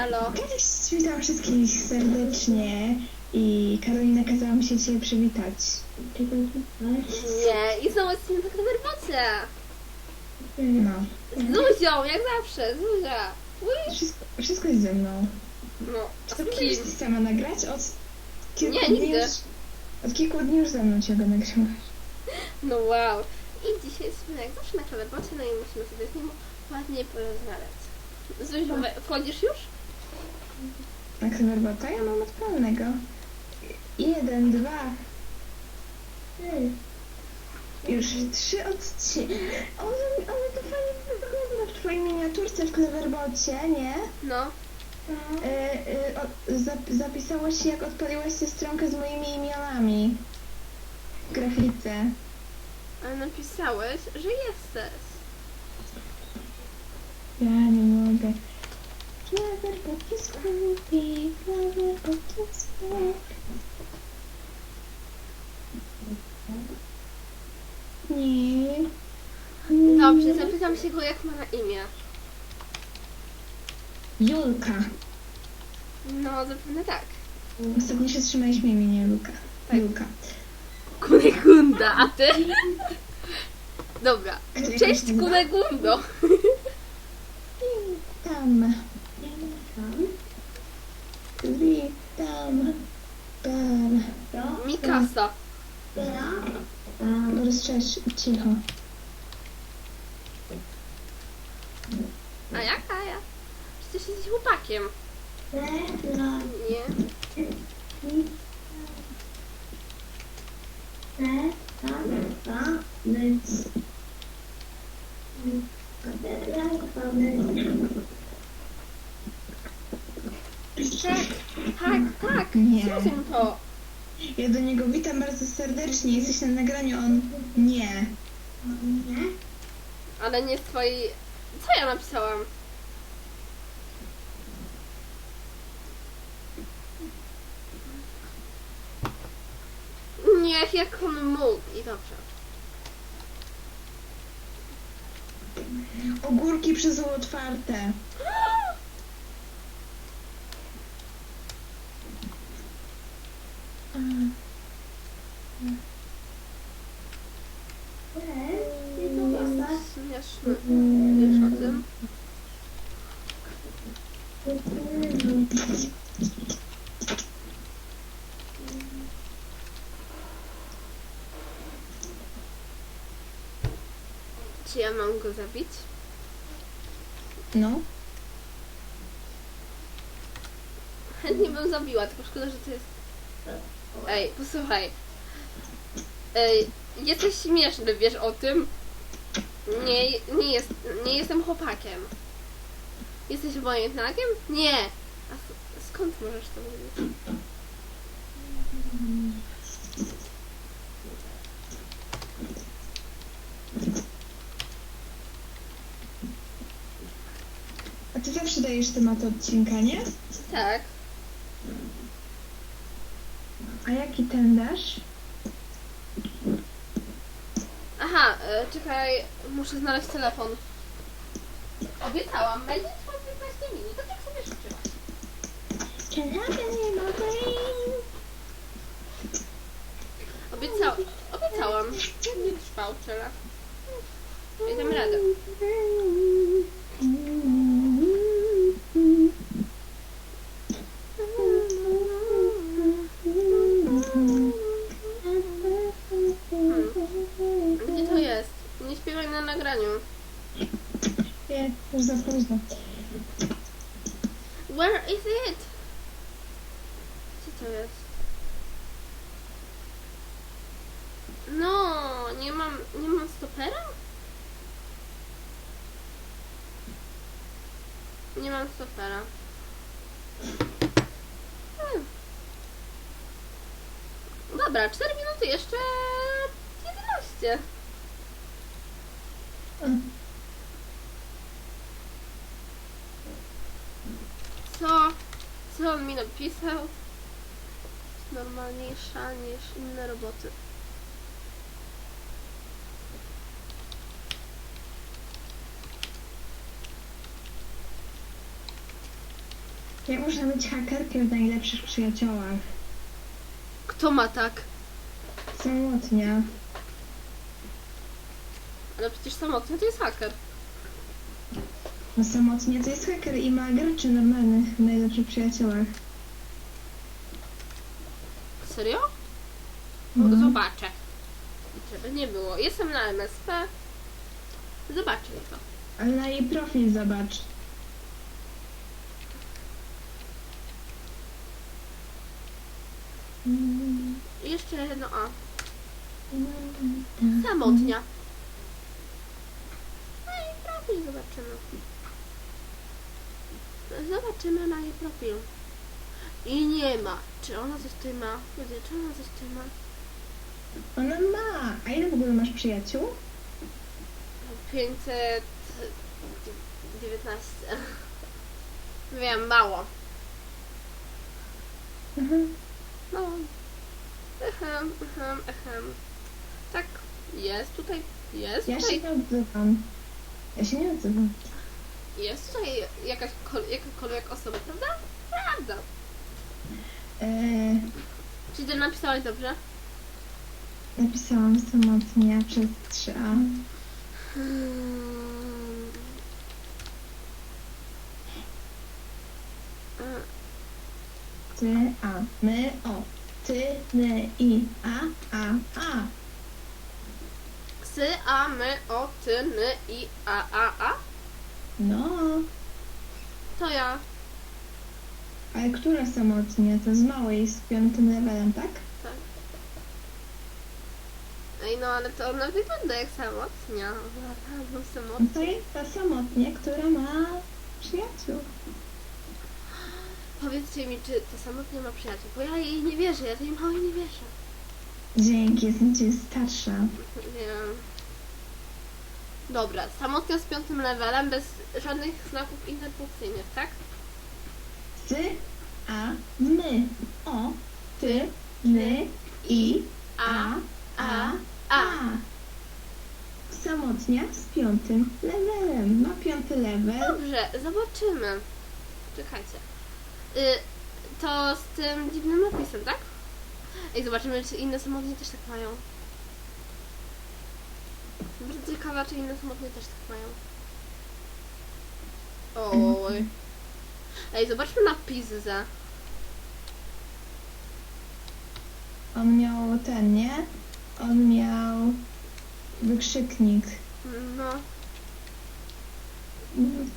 Alo. Cześć, witam wszystkich serdecznie i Karolina kazała mi się dzisiaj przywitać. Nie, i znowu jesteśmy tak na werbocie. No, Z Zuzią, jak zawsze, Zuzia. Ui. wszystko, wszystko jest ze mną. No, a Czy z kim? próbujesz sama nagrać? Od kilku Nie, dni nigdy. już, Od kilku dni już ze mną ciągle nagrywasz. No wow. I dzisiaj jesteśmy jak zawsze na klawerbocie, no i musimy sobie z nim ładnie porozmawiać. Zuziu, we- wchodzisz już? Na Cleverbota ja mam odpalonego. Jeden, dwa. Już trzy odcinki. Ale, ale to fajnie wygląda w twojej miniaturce w Cleverbocie, nie? No. Y, y, o, zap, zapisało się, jak odpaliłaś tę stronkę z moimi imionami. W grafice. Ale napisałeś, że jesteś. Ja nie mogę. Cleverbot jest głupi, Cleverbot jest głupi. Nie. Dobrze, zapytam się go, jak ma na imię. Julka. No, zapewne tak. Ostatnio się trzymaliśmy imienia Julka. Tak. Julka. Kunegunda, a ty? Dobra. Cześć? Kunegundo. Witam. Witam. Pan. Mikasa. Rozstrzeż, cicho. A jaka ja? Przecież jesteś chłopakiem. Nie. Tak, tak, tak. Nie. Zrozum to. Ja do niego witam bardzo serdecznie. Jesteś na nagraniu, on nie. Ale nie z twojej... Co ja napisałam? Niech jak on mógł. I dobrze. Ogórki przez otwarte. Śmieszny. Wiesz o tym? Czy ja mam go zabić? No. Chętnie bym zabiła, tylko szkoda, że to jest... Ej, posłuchaj. Ej, jesteś śmieszny, wiesz o tym? Nie, nie, jest, nie jestem chłopakiem. Jesteś obojętnakiem? Nie! A skąd możesz to mówić? A ty zawsze dajesz temat odcinka, nie? Tak. A jaki ten dasz? Aha, e, czekaj, muszę znaleźć telefon. Obiecałam, będzie trwał 15 minut, tak sobie życzyłaś. Obiecał, obiecałam. Nie trwał tyle. Ja radę. Śpiewaj na nagraniu. Nie, już za późno. Where is it? Gdzie to jest? No, nie mam, nie mam stopera? Nie mam stopera. Hmm. Dobra, 4 minuty jeszcze 11. Co? Co on mi napisał? Normalniejsza niż inne roboty. Jak można być hakerkiem w najlepszych przyjaciołach? Kto ma tak? Samotnia. Ale przecież samotny to jest haker. No samotnie to jest haker i ma graczy normalnych najlepszych przyjaciołach. Serio? No, No. Zobaczę. Żeby nie było. Jestem na MSP. Zobaczę to. Ale na jej profil zobacz. Jeszcze jedno A. Samotnia. I zobaczymy. Zobaczymy na jej profil. I nie ma. Czy ona coś tutaj ma? Ludzie, czy ona coś tutaj ma? Ona ma. A ile w ogóle masz przyjaciół? 519. Wiem, mało. Mhm. No. Echem, echem, echem. Tak, jest tutaj, jest Ja się tutaj, nie odzywam. Ja się nie odzywam. jest tutaj jakaś, kol- jakakolwiek osoba, prawda? Prawda. Eee, Czy ty napisałeś dobrze? napisałam samotnie przez 3A. Hmm. Ty, A. My, O. Ty, my, I, A, A, A. Psy, a, my, o, ty, my, i, a, a, a. No. To ja. Ale która samotnie? To z małej, z piątym levelem, tak? Tak. Ej, no ale to ona wygląda jak samotnia. No samotnia. to jest ta samotnie, która ma przyjaciół. Powiedzcie mi, czy ta samotnia ma przyjaciół, bo ja jej nie wierzę, ja tej małej nie wierzę. Dzięki, jestem cię starsza. Wiem. Dobra, samotnia z piątym levelem, bez żadnych znaków interpunkcyjnych, tak? Ty, A, my, O. Ty, my, I, A, A, a. Samotnia z piątym levelem. Ma piąty level. Dobrze, zobaczymy. Czekajcie. Y, to z tym dziwnym napisem, tak? Ej, zobaczymy, czy inne samotnie też tak mają. Bardzo ciekawa, czy inne samotnie też tak mają. Oj. Ej, zobaczmy na Pizzę. On miał ten, nie? On miał wykrzyknik. No.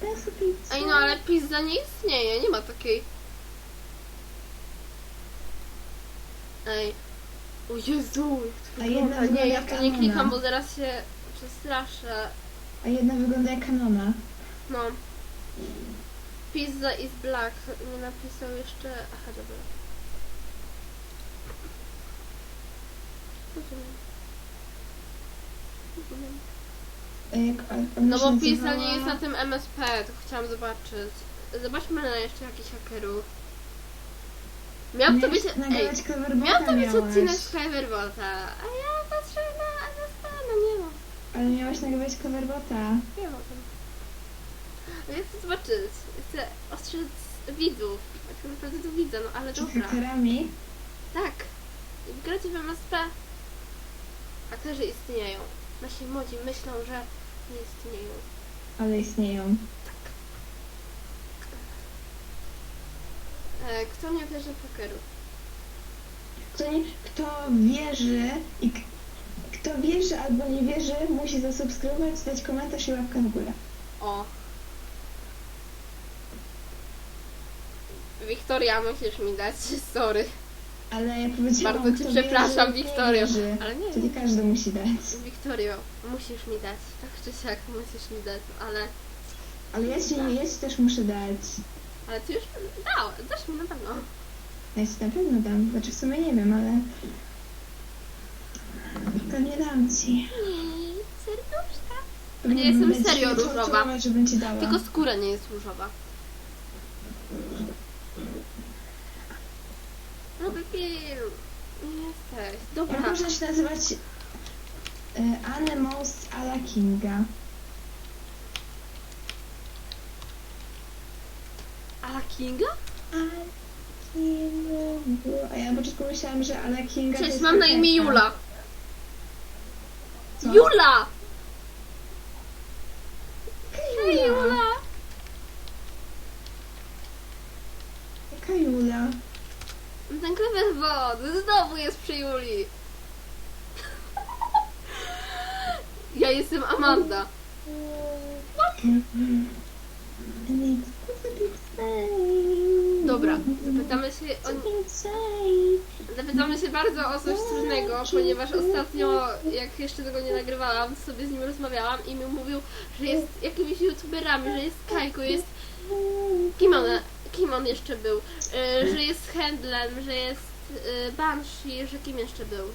Daj sobie co? Ej, no ale Pizza nie istnieje, nie ma takiej. Ej. O Jezu, jak to A jedna wygląda. Nie, ja w to nie jak klikam, Anona. bo zaraz się przestraszę. A jedna wygląda jak kanona. No. Pizza is black. Nie napisał jeszcze... Aha, dobra. Rozumiem. Rozumiem. A Jak, a- ona No bo Pizza nie jest na tym MSP, to chciałam zobaczyć. Zobaczmy na jeszcze jakichś hakerów. Miał to być... Ej, nagrywać miał to być odcinek z Cleverbota, a ja patrzę na no nie ma. Ale miałaś nagrywać coverbota. Nie ma tam. Ja chcę zobaczyć. Chcę ostrzec widzów. Tak naprawdę to widzę, no ale Z dobra. hakerami. Tak. Gracie w MSP. Hakerzy istnieją. Nasi młodzi myślą, że nie istnieją. Ale istnieją. E, kto nie wierzy w hakerów? Kto, nie, kto wierzy i k- kto wierzy albo nie wierzy, musi zasubskrybować, dać komentarz i łapkę w górę. O. Wiktoria, musisz mi dać, sorry. Ale ja powiedziałam, Bardzo cię kto przepraszam, wierzy, Wiktorio. nie wierzy. Ale nie, Czyli każdy musi dać. Wiktorio, musisz mi dać. Tak czy siak musisz mi dać, ale... Ale ja ci, ja ci też muszę dać. Ale ty już dał, dasz mi na pewno. Ja ci na pewno dam. Znaczy w sumie nie wiem, ale... To nie dam ci. Nie, serduszka. Pewnie nie jestem będę serio cię różowa. torturować, żebym ci dała. Tylko skóra nie jest różowa. No Bill, nie jesteś. Dobra. można się nazywać e, Animals a la Kinga? Ala Kinga? A ja na początku myślałam, że Anna Kinga to Cześć, jest mam na imię piosenka. Jula. Co? Jula! Hej, Jula? Jaka Jula? Ten krewer wody znowu jest przy Juli. Ja jestem Amanda. Dobra, zapytamy się o, zapytamy się bardzo o coś trudnego, ponieważ ostatnio, jak jeszcze tego nie nagrywałam, sobie z nim rozmawiałam i mi mówił, że jest jakimiś youtuberami, że jest Kajko, jest... Kim on, kim on jeszcze był? Y, że jest Handlem, że jest y, Banshee, że kim jeszcze był?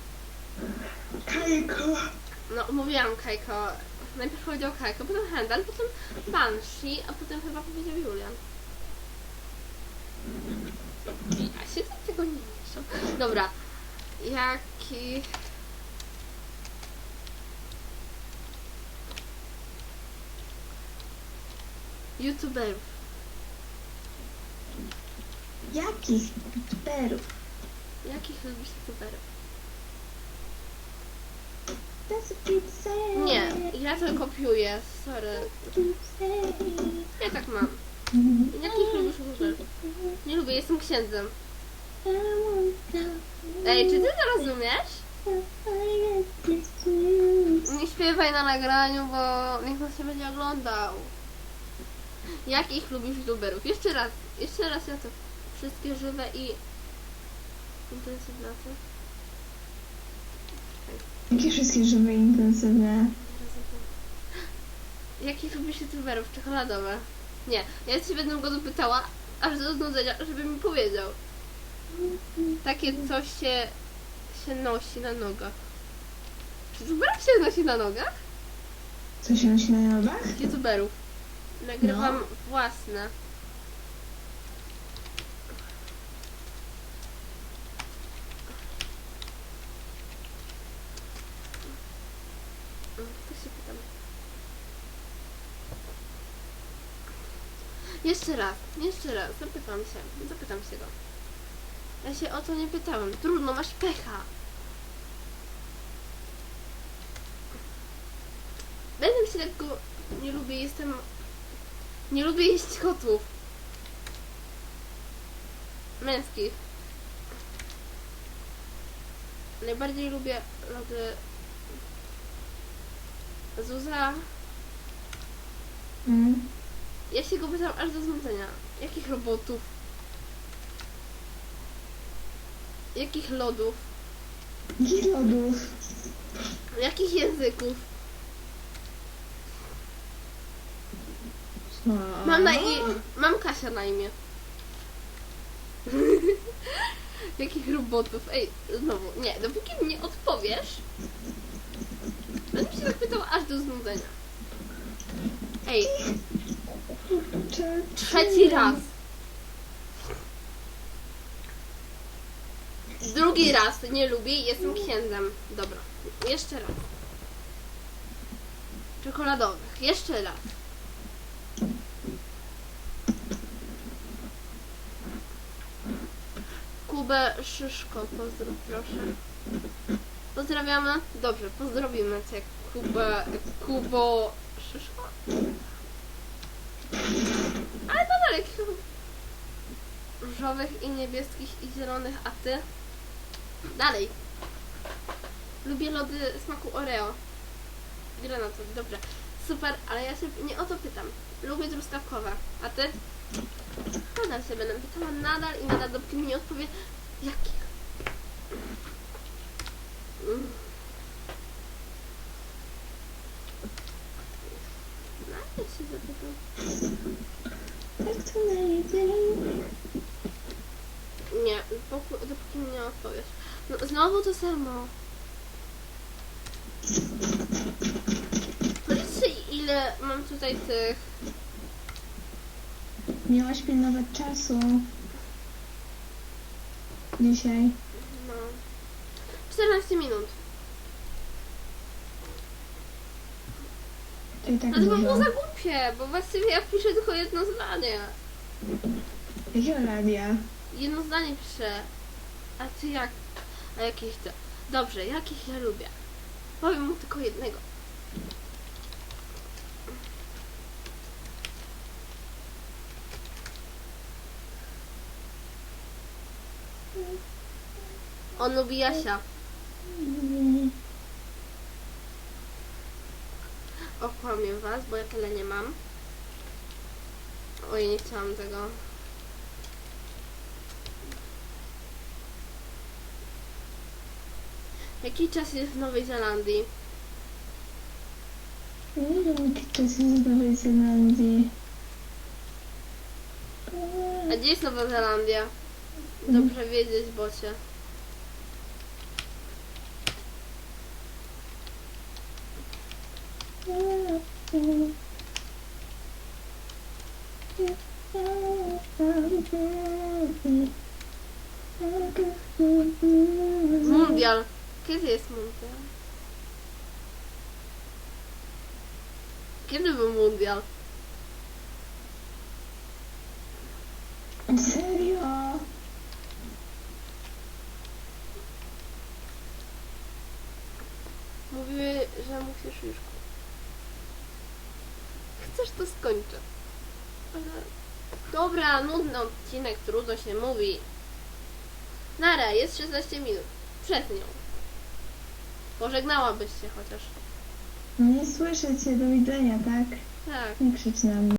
Kajko! No, mówiłam Kajko. Najpierw powiedział Kajko, potem Handel, potem Banshee, a potem chyba powiedział Julian. Ja się do tego nie mieszam. Dobra. Jaki... YouTuberów. Jakich youtuberów? Jakich lubisz YouTuberów? Nie, ja to kopiuję, sorry. Ja tak mam. Jakich lubisz YouTuberów? Nie lubię, jestem księdzem. Ej, czy ty to rozumiesz? Nie śpiewaj na nagraniu, bo niech nas się będzie oglądał. Jakich lubisz youtuberów? Jeszcze raz, jeszcze raz ja to. Wszystkie żywe i intensywne. Jakie wszystkie żywe i intensywne? Jakich lubisz youtuberów? Czekoladowe. Nie, ja się będę go dopytała, aż do znudzenia, żeby mi powiedział. Takie coś się, się nosi na nogach. Czy youtuberów się nosi na nogach? Co się nosi na nogach? youtuberów. Nagrywam No. własne. Mm, To się pytam. Jeszcze raz, jeszcze raz, zapytam się, zapytam się go. Ja się o to nie pytałem. Trudno, masz pecha. Będę się tego nie lubię, jestem... Nie lubię jeść kotów. Męskich. Najbardziej lubię lody... Zuza. Mm. Ja się go pytam aż do znudzenia. Jakich robotów? Jakich lodów? Jakich lodów? Jakich języków? Mam na imię. Mam Kasia na imię. Jakich robotów? Ej, znowu, nie, dopóki mi nie odpowiesz, będę się tak pytał aż do znudzenia. Ej. Trzeci raz. Drugi raz nie lubię i jestem księdzem. Dobra, jeszcze raz. Czekoladowych, jeszcze raz. Kubę Szyszko, pozdrów proszę. Pozdrawiamy? Dobrze, pozdrowimy cię Kubę, Kubo Szyszko. Ale nadal jakich różowych i niebieskich i zielonych, a ty? Dalej. Lubię lody smaku Oreo. Granatu, dobrze. Super, ale ja się nie o to pytam. Lubię truskawkowe, a ty? Nadal się będę pytała, nadal i nadal, dopóki mi nie odpowie, jakich? Mm. Najpierw się zapytam. Tak to najlepiej. Nie, dopóki, dopóki mi nie odpowiesz. No, znowu to samo. Powiedzcie ile mam tutaj tych... Miałaś pilnować czasu. Dzisiaj. No... 14 minut. I tak No to by było dużo. za głupie, bo właściwie ja piszę tylko jedno zdanie. Jakiego radia? Jedno zdanie piszę. A ty jak? A jakieś to? Dobrze, jakich ja lubię? Powiem mu tylko jednego. On lubi Jasia. Okłamię was, bo ja tyle nie mam. Oj, nie chciałam tego. Jaki czas jest w Nowej Zelandii? Nie wiem, jaki czas jest w Nowej Zelandii. A gdzie jest Nowa Zelandia? Dobrze wiedzieć, bocie. Mundial. Kiedy jest mundial? Kiedy był mundial? Serio? Mówiły, że musisz już. Chcesz to skończę. Ale... Dobra, nudny odcinek, trudno się mówi. Nara, jest 16 minut. Przed nią. Pożegnałabyś się chociaż. Nie słyszę cię, do widzenia, tak? Tak. Nie krzycz na mnie.